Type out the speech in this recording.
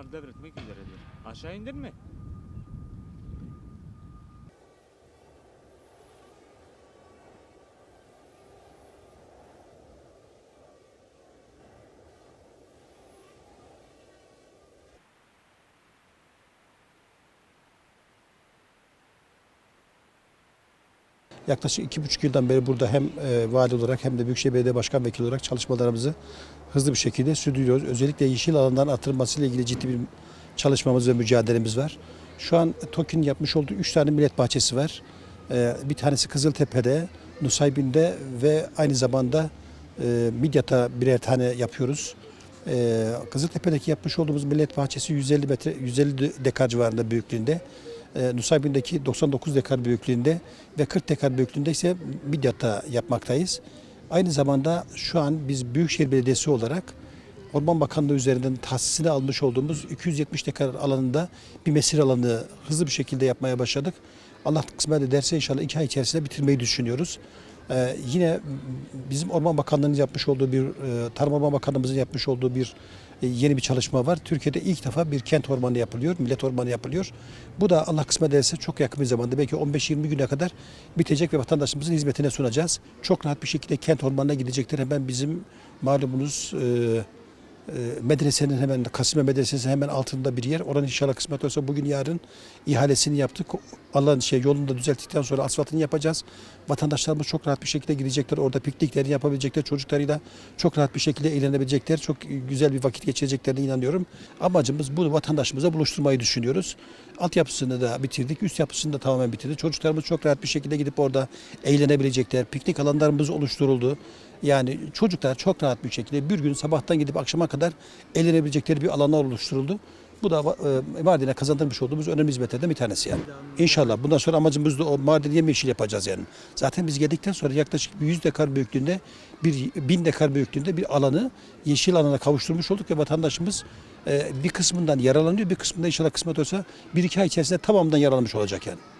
Onlar devretmek üzeredir. Aşağı indin mi? Yaklaşık iki buçuk yıldan beri burada hem e, vali olarak hem de Büyükşehir Belediye Başkan Vekili olarak çalışmalarımızı hızlı bir şekilde sürdürüyoruz. Özellikle yeşil alanların artırılmasıyla ilgili ciddi bir çalışmamız ve mücadelemiz var. Şu an TOKİ'nin yapmış olduğu üç tane millet bahçesi var. E, bir tanesi Kızıltepe'de, Nusaybin'de ve aynı zamanda e, Midyat'a birer tane yapıyoruz. E, Kızıltepe'deki yapmış olduğumuz millet bahçesi 150 metre 150 dekar civarında büyüklüğünde. E, Nusaybin'deki 99 dekar büyüklüğünde ve 40 dekar büyüklüğünde ise Midyat'ta yapmaktayız. Aynı zamanda şu an biz Büyükşehir Belediyesi olarak Orman Bakanlığı üzerinden tahsisini almış olduğumuz 270 dekar alanında bir mesir alanı hızlı bir şekilde yapmaya başladık. Allah kısmet ederse inşallah iki ay içerisinde bitirmeyi düşünüyoruz. Ee, yine bizim Orman Bakanlığı'nın yapmış olduğu bir, e, Tarım Orman Bakanlığımızın yapmış olduğu bir yeni bir çalışma var. Türkiye'de ilk defa bir kent ormanı yapılıyor, millet ormanı yapılıyor. Bu da Allah kısmet ederse çok yakın bir zamanda belki 15-20 güne kadar bitecek ve vatandaşımızın hizmetine sunacağız. Çok rahat bir şekilde kent ormanına gidecekler. Hemen bizim malumunuz e, e, medresenin hemen Kasime Medresesi'nin hemen altında bir yer. Oranın inşallah kısmet olsa bugün yarın ihalesini yaptık. Allah'ın şey yolunu da düzelttikten sonra asfaltını yapacağız. Vatandaşlarımız çok rahat bir şekilde gidecekler. Orada pikniklerini yapabilecekler. Çocuklarıyla çok rahat bir şekilde eğlenebilecekler. Çok güzel bir vakit geçireceklerine inanıyorum. Amacımız bunu vatandaşımıza buluşturmayı düşünüyoruz. Altyapısını da bitirdik. Üst yapısını da tamamen bitirdik. Çocuklarımız çok rahat bir şekilde gidip orada eğlenebilecekler. Piknik alanlarımız oluşturuldu. Yani çocuklar çok rahat bir şekilde bir gün sabahtan gidip akşama kadar eğlenebilecekleri bir alanlar oluşturuldu. Bu da e, Mardin'e kazandırmış olduğumuz önemli hizmetlerden bir tanesi yani. İnşallah bundan sonra amacımız da o Mardin yemyeşil yapacağız yani. Zaten biz geldikten sonra yaklaşık bir 100 dekar büyüklüğünde bir 1000 dekar büyüklüğünde bir alanı yeşil alana kavuşturmuş olduk ve vatandaşımız e, bir kısmından yararlanıyor bir kısmında inşallah kısmet olsa bir iki ay içerisinde tamamından yararlanmış olacak yani.